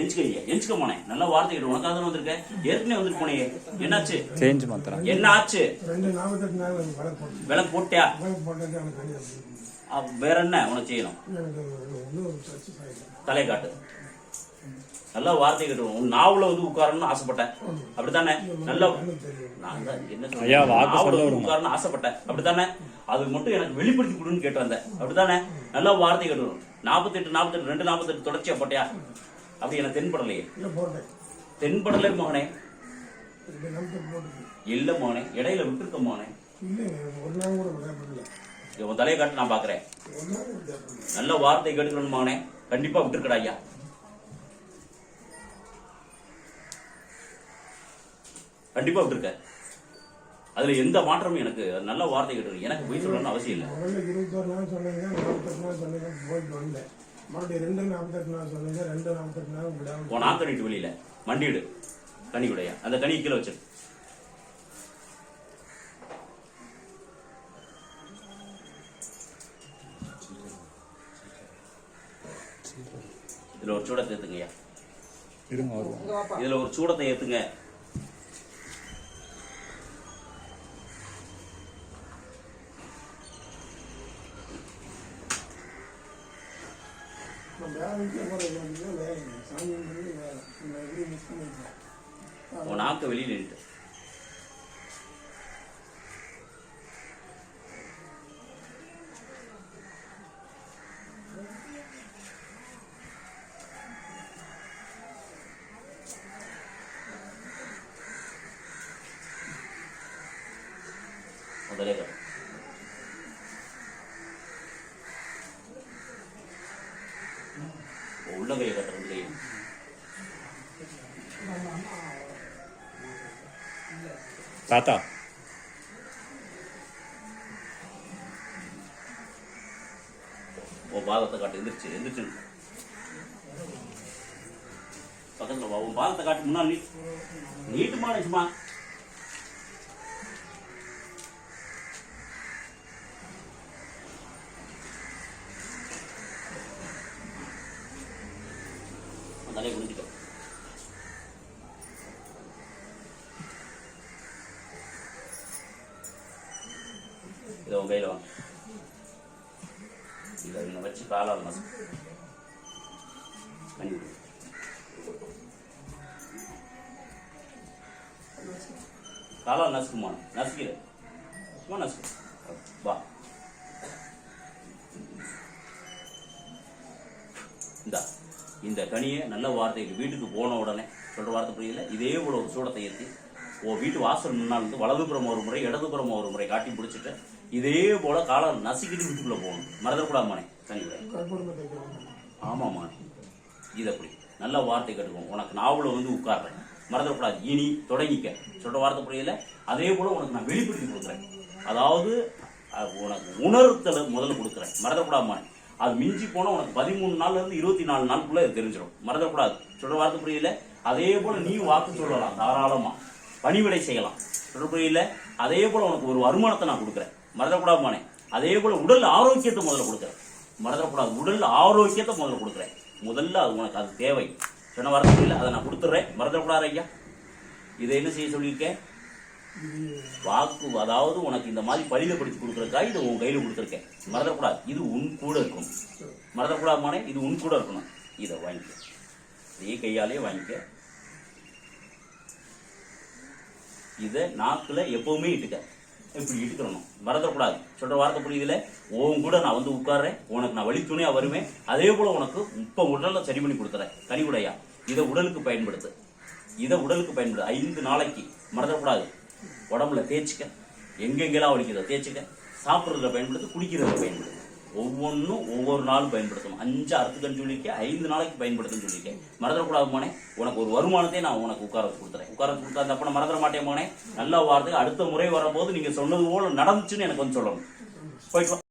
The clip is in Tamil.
எஞ்சுக்க எஞ்சுக்க போனேன். நல்ல வார்த்தை கேட்டு உனக்காக தானே ஏற்கனவே வந்துட்டு போனே என்னாச்சு? சேஞ்ச் மாத்திரம். என்ன ஆச்சு விளக்கு போட்டியா? வேற என்ன உனக்கு செய்யணும்? தலையை காட்டு. நல்ல வார்த்தை கேட்டு உன் நாவல வந்து உட்காரணும்னு ஆசைப்பட்டேன். அப்படித்தானே? நல்ல நான் தான் என்ன சொல்றேன்? உட்காரணும்னு ஆசைப்பட்டேன். அப்படித்தானே? அது மட்டும் எனக்கு வெளிப்படுத்தி கொடுன்னு கேட்டு வந்தேன். அப்படித்தானே? நல்ல வார்த்தை கேட்டு நாற்பத்தெட்டு நாற்பத்தெட்டு ரெண்டு நாற்பத்தெட்டு தொடர்ச்சியா போட்டியா? அப்படி எனக்கு தென்படலையே. தென்படலை மகனே. இல்ல மகனே. இடையில விட்டுருக்க மகனே. உன் தலையை காட்டு நான் பாக்குறேன். நல்ல வார்த்தை கேட்டுக்கணும் மகனே. கண்டிப்பா விட்டுருக்கடா ஐயா. கண்டிப்பா விட்டுருக்க அதுல எந்த மாற்றமும் எனக்கு நல்ல வார்த்தை கேட்டு எனக்கு போய் சொல்லணும்னு அவசியம் இல்லை. முதல்ல இருபத்தோரு நாள் சொன்னீங்க நாற்பத்தெட்டு நாள் சொன்னீங்க போயிட்டு வந்தேன். மறுபடியும் ரெண்டு நாற்பத்தெட்டு நாள் சொன்னீங்க ரெண்டு நாற்பத்தெட்டு நாள் விடாம உன் நாக்கணிட்டு வெளியில. மண்டிடு கனி உடைய அந்த கனி கீழே வச்சிரு. இதுல ஒரு சூடத்தை ஏத்துங்க ஐயா. இருங்க வருவோம். இதுல ஒரு சூடத்தை ஏத்துங்க நான் வேலை வீட்டில் கூட இல்லை வேலை இல்லை. சாமி பண்ணி வேலை நான் எப்படி மிஸ் பண்ணிட்டேன் உன் நாக்க வெளியில் நின்று முதலே கட்டு. உள்ளங்கையை தாத்தா. உன் பாதத்தை காட்டு எந்திரிச்சு எந்திரிச்சு. பக்கத்துல உன் பாதத்தை காட்டு முன்னாள் நீ. நீட்டுமா சும்மா. நல்லா தலையை குடிச்சிட்டோம் இதை உன் கையில் வாங்க இதை இவனை வச்சு காலால் நசு பண்ணி காலால் நசுக்குமா நசுக்கிற சும்மா நசுக்கு. வா. இந்த கனியை நல்ல வார்த்தைக்கு வீட்டுக்கு போன உடனே சொல்கிற வார்த்தை புரியல? இதே போல ஒரு சூடத்தை ஏற்றி ஓ வீட்டு வாசல் முன்னால் வந்து வலதுபுறம் ஒரு முறை இடதுபுறம் ஒரு முறை காட்டி பிடிச்சிட்டு இதே போல காலம் நசுக்கிட்டு வீட்டுக்குள்ளே போகணும். மறந்துடக்கூடாமானே தனி ஆமாம்மா. இது அப்படி நல்ல வார்த்தை கட்டுவோம் உனக்கு நாவலை வந்து உட்கார்றேன். மறந்துடக்கூடாது. இனி தொடங்கிக்க. சொல்கிற வார்த்தை புரியல? அதே போல உனக்கு நான் வெளிப்படுத்தி கொடுக்குறேன். அதாவது உனக்கு உணர்த்தலை முதல்ல கொடுக்குறேன். மறந்துடக்கூடாமானே அது மிஞ்சி போனா உனக்கு பதிமூணு நாள்ல இருந்து இருபத்தி நாலு நாளுக்குள்ள இது தெரிஞ்சிடும் மறந்துடக்கூடாது. சொல்ற வார்த்தை புரியல? அதே போல நீ வாக்கு சொல்லலாம் தாராளமா. பணிவிடை செய்யலாம். சொல்ற புரியல? அதே போல உனக்கு ஒரு வருமானத்தை நான் கொடுக்குறேன். மறந்துடக்கூடாதுமானே அதே போல உடல் ஆரோக்கியத்தை முதல்ல கொடுக்குறேன். மறந்துடக்கூடாது. உடல் ஆரோக்கியத்தை முதல்ல கொடுக்குறேன். முதல்ல அது உனக்கு அது தேவை. சொன்ன வார்த்தை புரியல? அதை நான் கொடுத்துட்றேன். மறந்துடக்கூடாது ஐயா. இதை என்ன செய்ய சொல்லியிருக்கேன்? வாக்கு அதாவது உனக்கு இந்த மாதிரி பலிதப்படுத்தி கொடுக்குறதுக்காக இதை உன் கையில் கொடுத்துருக்கேன். மறந்துடக்கூடாது. இது உன் கூட இருக்கணும். மறந்துடக்கூடாது மானே இது உன் கூட இருக்கணும். இதை வாங்கிக்க. இதே கையாலே வாங்கிக்க. இதை நாக்கில் எப்பவுமே இட்டுக்க. இப்படி இட்டுக்கிறணும் மறந்துடக்கூடாது. சொல்கிற வார்த்தை புரியுதுல? உன் கூட நான் வந்து உட்கார்றேன். உனக்கு நான் வழித்துணையாக வருவேன். அதே போல் உனக்கு இப்போ உடலில் சரி பண்ணி கொடுத்துறேன். கனிவுடையா. இதை உடலுக்கு பயன்படுத்து. இதை உடலுக்கு பயன்படுத்து ஐந்து நாளைக்கு. மறந்துடக்கூடாது. உடம்புல தேய்ச்சிக்க. எங்கெங்கெல்லாம் வலிக்குதோ தேய்ச்சிக்க. சாப்பிட்றதுல பயன்படுத்து குடிக்கிறதுல பயன்படுத்து. ஒவ்வொன்றும் ஒவ்வொரு நாளும் பயன்படுத்தணும். அஞ்சு அறுத்துக்கன்னு சொல்லிக்க ஐந்து நாளைக்கு பயன்படுத்துன்னு சொல்லிக்க மறந்துடக்கூடாது போனே உனக்கு ஒரு வருமானத்தை நான் உனக்கு உட்கார வச்சு கொடுத்துறேன். உட்கார வச்சு கொடுத்தா அந்த அப்ப நான் மறந்துட மாட்டேன் போனே நல்ல வார்த்தை அடுத்த முறை வரும்போது நீங்க சொன்னது போல நடந்துச்சுன்னு எனக்கு வந்து சொல்லணும். போயிட்டு